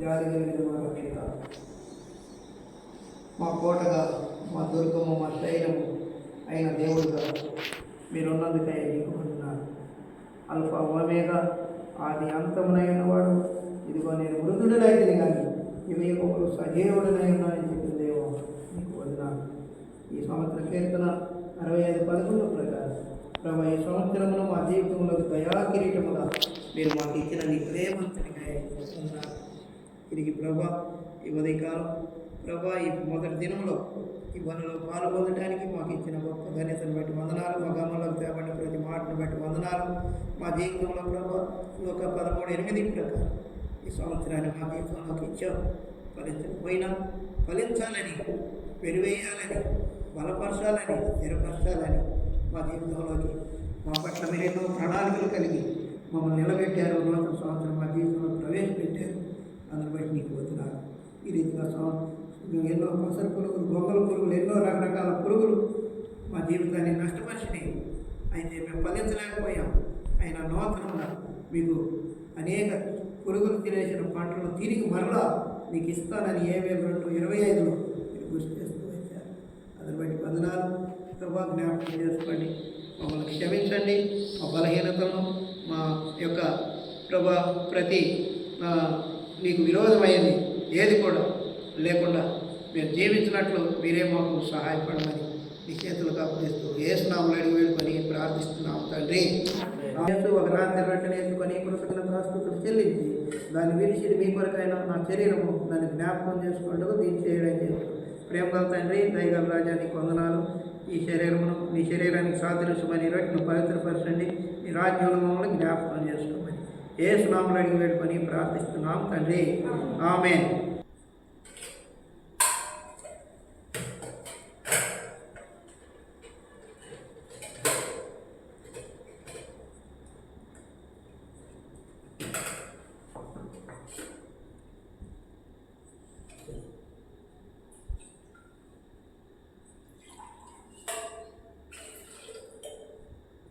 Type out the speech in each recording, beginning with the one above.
జారి కలిగిన మా మా కోటగా మా దుర్గము మా శైలము అయిన దేవుడుగా మీరున్నందుకై నీకు అల్ప అల్ఫా ఓమేగా ఆది అంతమునైన వాడు. ఇదిగో నేను మృదుడులైతే కానీ ఇవి ఒకరు సజీవుడునై ఉన్నానని చెప్పిన దేవో నీకు వదినాను ఈ సంవత్సర కీర్తన అరవై ఐదు పదకొండు ప్రకారం. ప్రభు ఈ సంవత్సరంలో మా జీవితంలో దయా కిరీటముగా మీరు మాకు ఇచ్చిన నీ ప్రేమంతటికై ఉన్నారు తిరిగి ప్రభా ఈ ఉదయకాలం. ప్రభా ఈ మొదటి దినంలో ఈ పాలు పాల్గొనడానికి మాకు ఇచ్చిన గొప్ప ధన్యతను బట్టి వందనాలు. మా గమనంలోకి తేబడిన ప్రతి మాటను బట్టి వందనాలు. మా జీవితంలో ప్రభా ఒక పదమూడు ఎనిమిది ప్రకారం ఈ సంవత్సరాన్ని మా జీవితంలోకి ఇచ్చాం ఫలించకపోయినా ఫలించాలని పెరివేయాలని బలపరచాలని స్థిరపరచాలని మా జీవితంలోకి మా పట్ల మీరు ఎన్నో ప్రణాళికలు కలిగి మమ్మల్ని నిలబెట్టారు. నూతన సంవత్సరం మా జీవితంలో ప్రవేశపెట్టారు. అందుని బట్టి నీకు వదిలారు ఈ రీతిగా సం- ఎన్నో కొసర పురుగులు గొంగల పురుగులు ఎన్నో రకరకాల పురుగులు మా జీవితాన్ని నష్టపరిచినాయి అయితే మేము ఫలించలేకపోయాం. ఆయన నూతనంగా మీకు అనేక పురుగులు తినేసిన పంటలు తిరిగి మరలా నీకు ఇస్తానని ఏమేమి రెండు ఇరవై ఐదులో మీరు కృషి చేస్తూ వచ్చారు. అందుని బట్టి వందనాలు. ప్రభా జ్ఞాపకం చేసుకోండి. మమ్మల్ని క్షమించండి. మా బలహీనతలను మా యొక్క ప్రభా ప్రతి మీకు విరోధమైంది. ఏది కూడా లేకుండా మేము జీవించినట్లు మీరే మాకు సహాయపడమని మీ చేతులకు అప్పగిస్తూ ఏ స్నాములు అడిగి వేడుకొని ప్రార్థిస్తున్నాం తండ్రి. ఒక రాత్రి రొట్టెను వేసుకొని కృతజ్ఞతాస్తుతులు చెల్లించి దాన్ని విరిచి మీ కొరకైన నా శరీరము దాన్ని జ్ఞాపకం చేసుకుంటూ దీన్ని చేయడం చేస్తాం ప్రేమ గల తండ్రి దయగల రాజా వందనాలు. ఈ శరీరమును మీ శరీరానికి సాదృశ్యమని రొట్టెను పవిత్రపరచండి. మీ రాజ్యంలో మమ్మల్ని జ్ఞాపకం చేసుకోమని. ఏ స్నాములు వేడుకొని ప్రార్థిస్తున్నాం తండ్రి. ఆమె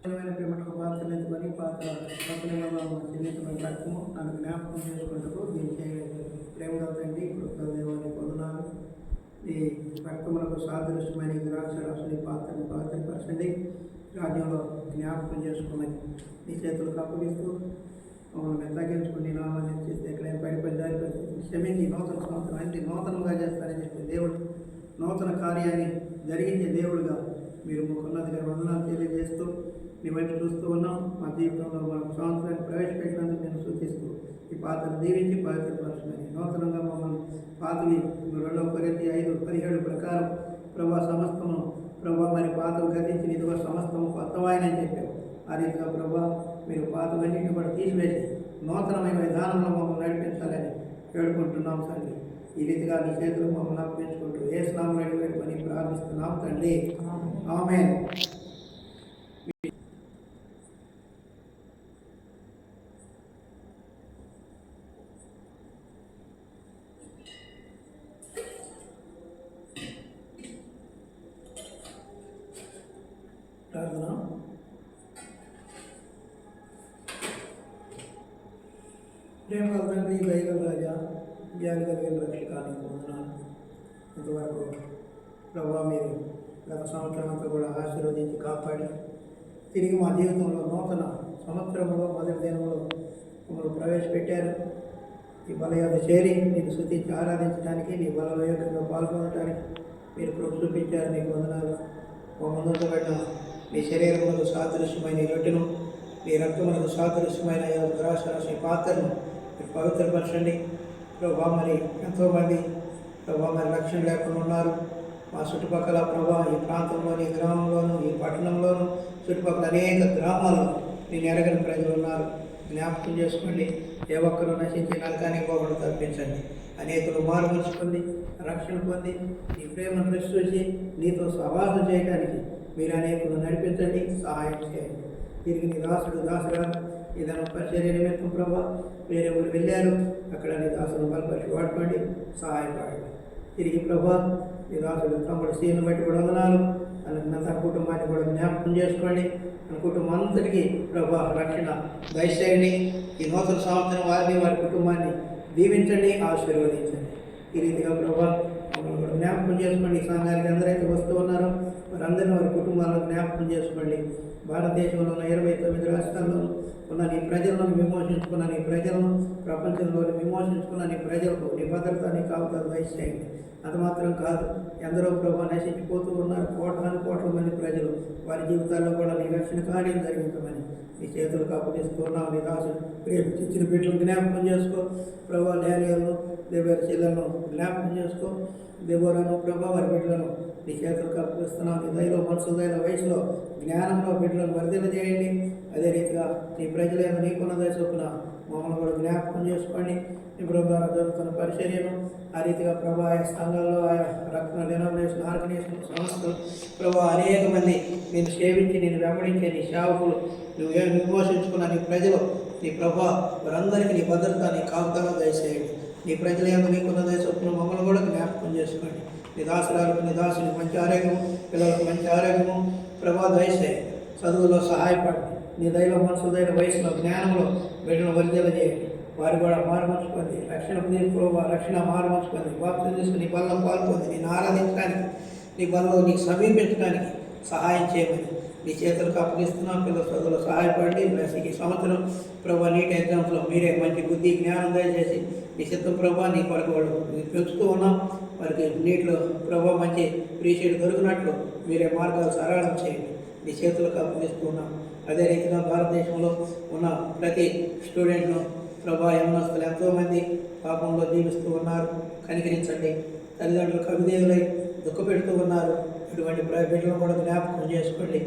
నిజమైన ప్రేమకు పాత్రలు మరి పాత్ర పక్కన చిన్న రక్తము నన్ను జ్ఞాపకం చేసుకుంటూ దీన్ని చేయలేదు ప్రేమగా తండ్రి కృత దేవాన్ని పొందనాలు. ఈ రక్తములకు సాదృశ్యమైన ఈ ద్రాక్ష రాసుని పాత్రని పాత్రపరచండి రాజ్యంలో జ్ఞాపకం చేసుకోమని మీ చేతులకు అప్పగిస్తూ మమ్మల్ని తగ్గించుకుని నామాన్ని చేస్తే ఎక్కడైనా పడిపోయి జారిపోయి క్షమించి నూతన సంవత్సరం అంటే నూతనంగా చేస్తారని చెప్పి దేవుడు నూతన కార్యాన్ని జరిగించే దేవుడుగా మీరు మాకున్నదిగా వందనాలు తెలియజేస్తూ మీ వైపు చూస్తూ ఉన్నాం. మా జీవితంలో మన సంవత్సరాన్ని ప్రవేశపెట్టినందుకు నేను సూచిస్తూ ఈ పాత్రను దీవించి పవిత్రపరచమని నూతనంగా మమ్మల్ని పాతవి రెండవ కొరింథీ ఐదు పదిహేడు ప్రకారం ప్రభా సమస్తము ప్రభా మరి పాతవు గతించి ఇదిగో సమస్తము కొత్తవాయనని చెప్పావు. ఆ రీతిగా ప్రభా మీరు పాతవన్నింటిని కూడా తీసివేసి నూతనమైన విధానంలో మమ్మల్ని నడిపించాలని వేడుకుంటున్నాం తండ్రి. ఈ రీతిగా నీ చేతులు మమ్మల్ని అప్పగించుకుంటూ ఏ స్నామం అడిగి ప్రార్థిస్తున్నాం తండ్రి. ఆమె ప్రార్థన. ప్రేమ తండ్రి దయగల రాజా జ్ఞాని కలిగిన రక్షకానికి వందనాలు ఇంతవరకు ప్రభావ మీరు గత సంవత్సరం అంతా కూడా ఆశీర్వదించి కాపాడి తిరిగి మా జీవితంలో నూతన సంవత్సరంలో మొదటి దినంలో మమ్మల్ని ప్రవేశపెట్టారు. ఈ బలయాత చేరి మీరు శుద్ధించి ఆరాధించడానికి నీ బలయోగంగా పాల్గొనడానికి మీరు కృప చూపించారు. నీకు వందనాలు. ఓ పెట్టాలి మీ శరీరములకు సాదృశ్యమైన ఈ రొట్టెను మీ రక్తములకు సాదృశ్యమైన దురాశరాశి పాత్రను మీరు పవిత్రపరచండి. ప్రభా మరి ఎంతోమంది ప్రభా మరి రక్షణ లేకుండా ఉన్నారు. మా చుట్టుపక్కల ప్రభా ఈ ప్రాంతంలోని ఈ గ్రామంలోను ఈ పట్టణంలోను చుట్టుపక్కల అనేక గ్రామాల్లో నేను ఎరగని ప్రజలు ఉన్నారు. జ్ఞాపకం చేసుకోండి ఏ ఒక్కరూ నశించి నరకానికి పోకుండా తప్పించండి. అనేకులు మారుమర్చుకుంది రక్షణ పొంది నీ ప్రేమను ప్రశ్నించి నీతో సవాసం చేయడానికి మీరు అనేకులు నడిపించండి సహాయం చేయండి. తిరిగి నీ దాసుడు దాసుగా ఏదైనా పరిచర్య నిమిత్తం ప్రభా వేరే ఊరు వెళ్ళారు అక్కడ నీ దాసుడు బలపరిచి వాడుకోండి సహాయపడండి తిరిగి ప్రభా నీ దాసుడు తమ్ముడు సీను బట్టి కూడా వదనాలు. తన తన కుటుంబాన్ని కూడా జ్ఞాపకం చేసుకోండి. తన కుటుంబం అంతటికీ ప్రభా రక్షణ దయచేయండి. ఈ నూతన సంవత్సరం వారిని వారి కుటుంబాన్ని దీవించండి ఆశీర్వదించండి. ఈ రీతిగా ప్రభా మమ్మల్ని కూడా జ్ఞాపకం చేసుకోండి. ఈ సంఘానికి అందరైతే వస్తూ ఉన్నారో. వారందరినీ వారి కుటుంబాలను జ్ఞాపకం చేసుకోండి. భారతదేశంలో ఉన్న ఇరవై తొమ్మిది రాష్ట్రాల్లో ఉన్న నీ ప్రజలను విమోచించుకున్న నీ ప్రజలను ప్రపంచంలో విమోచించుకున్న నీ ప్రజలకు నీ భద్రత నీ కాపుదలు దయచేయండి అది మాత్రం కాదు. ఎందరో ప్రభు నశించిపోతూ ఉన్నారు. కోట్లాను కోట్ల మంది ప్రజలు వారి జీవితాల్లో కూడా నిరక్షణ కార్యం జరిగించమని నీ చేతులు అప్పగిస్తూ ఉన్నావు నీ రాసు రేపు ఇచ్చిన బిడ్డలు జ్ఞాపకం చేసుకో. ప్రభా డానియల్ను దేవేరు చెల్లెలను జ్ఞాపకం చేసుకో. దేవోలను ప్రభా వారి బిడ్డలను నీ చేతులు అప్పగిస్తున్నావు నీ దయలో మనసు వయసులో జ్ఞానంలో బిడ్డలను వర్ధిల్ల చేయండి. అదే రీతిగా నీ ప్రజలైన నీకున్న దయ చొప్పున మమ్మల్ని కూడా జ్ఞాపకం చేసుకోండి. ఇప్పుడు జరుగుతున్న పరిచర్యను ఆ రీతిగా ప్రభా సంఘాల్లో ఆయా డినామినేషన్ ఆర్గనైజేషన్ సంస్థలు ప్రభు అనేక మంది నేను సేవించి నేను వెంబడించే నీ సేవకులు నువ్వు ఏమి విమోచించుకున్న నీ ప్రజలు నీ ప్రభు వారందరికీ నీ భద్రత నీ కాపుదల దయచేయండి. నీ ప్రజల యొక్క నీకున్న దయ మమ్మల్ని కూడా జ్ఞాపకం చేసుకోండి. నీ దాసురాలకు నీ దాసుని మంచి ఆరోగ్యము పిల్లలకు మంచి ఆరోగ్యము ప్రభా దయచేయండి. చదువులో సహాయపడండి. నీ దైవ మనసు దైవ వయసులో జ్ఞానంలో బిడ్డను వర్జల చేయండి వారు కూడా మారుమర్చుకుంది రక్షణ పొంది ప్రభావ రక్షణ మారుమర్చుకుంది వాక్యం చేసుకుని నీ బలం పాల్పొంది నేను ఆరాధించడానికి నీ బల్లో నీకు సమీపించడానికి సహాయం చేయమని నీ చేతులకు అప్పగిస్తున్నాం. పిల్లల చదువులో సహాయపడండి. ప్లస్ ఈ సంవత్సరం ప్రభా నీట్ ఎగ్జామ్స్లో మీరే మంచి బుద్ధి జ్ఞానం దయచేసి నీ సిద్ధం ప్రభా నీ కొరకు వాళ్ళు పెంచుతూ ఉన్నాం. వారికి నీటిలో ప్రభా మంచి ప్రీషియడ్ దొరికినట్లు మీరే మార్గాలు సరళం చేయండి. నీ చేతులకు అప్పగిస్తూ ఉన్నాం. అదే రీతిగా భారతదేశంలో ఉన్న ప్రతి స్టూడెంట్ను ప్రభా యమనస్తులు ఎంతోమంది పాపంలో జీవిస్తూ ఉన్నారు. కనికరించండి. తల్లిదండ్రులు కవిదేవులై దుఃఖపెడుతూ ఉన్నారు. ఇటువంటి బిడ్డలను కూడా జ్ఞాపకం చేసుకోండి.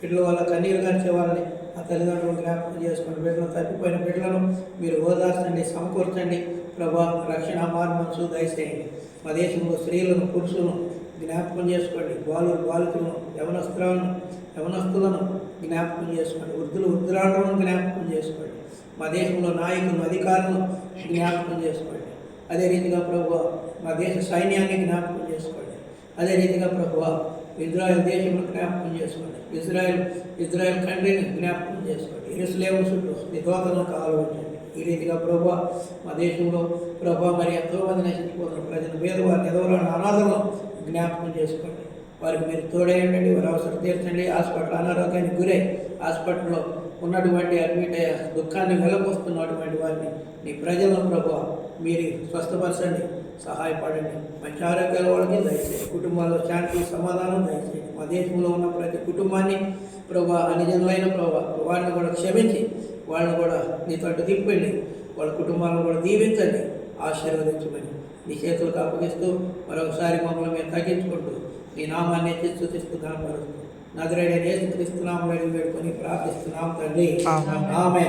బిడ్డల వల్ల కన్నీరు గార్చే వాళ్ళని ఆ తల్లిదండ్రులు జ్ఞాపకం చేసుకోండి. బిడ్డలు తప్పిపోయిన బిడ్డలను మీరు ఓదార్చండి సమకూర్చండి. ప్రభా రక్షణ మార్మన్సు దయచేయండి. మా దేశంలో స్త్రీలను పురుషులను జ్ఞాపకం చేసుకోండి. బాలు బాలికలను యవనస్త్రాలను యవనస్తులను జ్ఞాపకం చేసుకోండి. వృద్ధులు వృద్ధురాలను జ్ఞాపకం చేసుకోండి. మా దేశంలో నాయకులను అధికారులను జ్ఞాపకం చేసుకోండి. అదే రీతిగా ప్రభు మా దేశ సైన్యాన్ని జ్ఞాపకం చేసుకోండి. అదే రీతిగా ప్రభు ఇజ్రాయెల్ దేశంలో జ్ఞాపకం చేసుకోండి. ఇజ్రాయెల్ ఇజ్రాయెల్ కంట్రీని జ్ఞాపకం చేసుకోండి. ఇరుసలేము చుట్టూ నీ ఈ రీతిగా ప్రభా మా దేశంలో ప్రభా మరి ఎంతో మంది నశించిపోతున్న ప్రజలు పేదవారిని ఎదవరాని అనాథలను జ్ఞాపకం చేసుకోండి. వారికి మీరు తోడేయండి వారి అవసరం తీర్చండి. హాస్పిటల్ అనారోగ్యానికి గురై హాస్పిటల్లో ఉన్నటువంటి అడ్మిట్ అయ్యే దుఃఖాన్ని వెలకొస్తున్నటువంటి వారిని నీ ప్రజలను ప్రభా మీరు స్వస్థపరచండి. సహాయపడండి. మంచి ఆరోగ్యాల వాళ్ళకి దయచేయండి. కుటుంబాల్లో శాంతి సమాధానం దయచేయండి. మా దేశంలో ఉన్న ప్రతి కుటుంబాన్ని ప్రభా అనిజనులైన ప్రభా వారిని కూడా క్షమించి వాళ్ళని కూడా నీ తట్టు తిప్పండి. వాళ్ళ కుటుంబాలను కూడా దీవించండి. ఆశీర్వదించమని నీ చేతులకు అప్పగిస్తూ మరొకసారి మమ్మల్ని మేము తగ్గించుకుంటూ నీ నామాన్ని ఎత్తి స్థుతిస్తూ కనపరుస్తూ నగరేడే నేసు క్రీస్తునామని వేడుకొని ప్రార్థిస్తున్నాం తండ్రి. ఆమె